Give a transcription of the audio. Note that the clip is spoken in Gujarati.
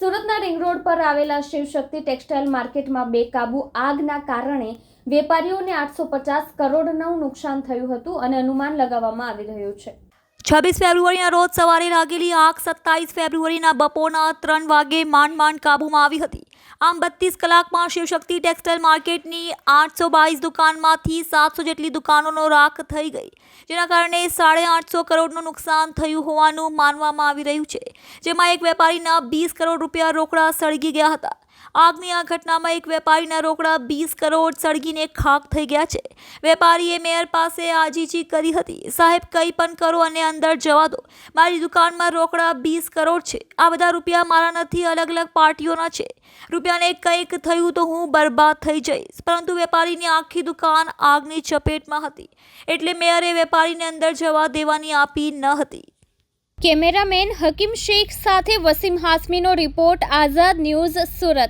સુરતના રિંગ રોડ પર આવેલા શિવશક્તિ ટેક્સટાઇલ માર્કેટમાં બેકાબુ આગના કારણે વેપારીઓને આઠસો પચાસ કરોડનું નુકસાન થયું હતું અને અનુમાન લગાવવામાં આવી રહ્યું છે. છવ્વીસ ફેબ્રુઆરીના રોજ સવારે લાગેલી આગ સત્તાવીસ ફેબ્રુઆરીના બપોરના ત્રણ વાગે માંડ માંડ કાબૂમાં આવી હતી. આમ બત્રીસ કલાકમાં શિવશક્તિ ટેક્સટાઇલ માર્કેટની આઠસો બાવીસ દુકાનમાંથી સાતસો જેટલી દુકાનોનો રાખ થઈ ગઈ, જેના કારણે સાડે આઠસો કરોડનું નુકસાન થયું હોવાનું માનવામાં આવી રહ્યું છે. જેમાં એક વેપારીના વીસ કરોડ રૂપિયા રોકડા સળગી ગયા હતા. આગની આ ઘટનામાં એક વેપારીના રોકડા વીસ કરોડ સળગીને ખાક થઈ ગયા છે. વેપારીએ મેયર પાસે આજીજી કરી હતી. સાહેબ, કંઈ પણ કરો અને અંદર જવા દો. મારી દુકાનમાં રોકડા વીસ કરોડ છે. આ બધા રૂપિયા મારા નથી અલગ અલગ પાર્ટીઓના છે. રૂપિયાને કંઈક થયું તો હું બરબાદ થઈ જઈશ. પરંતુ વેપારીની આખી દુકાન આગની ચપેટમાં હતી. એટલે મેયરે વેપારીને અંદર જવા દેવાની આપી ન હતી. કેમેરામેન હકીમ શેખ સાથે વસીમ હાસમીનો રિપોર્ટ, આઝાદ ન્યૂઝ સુરત.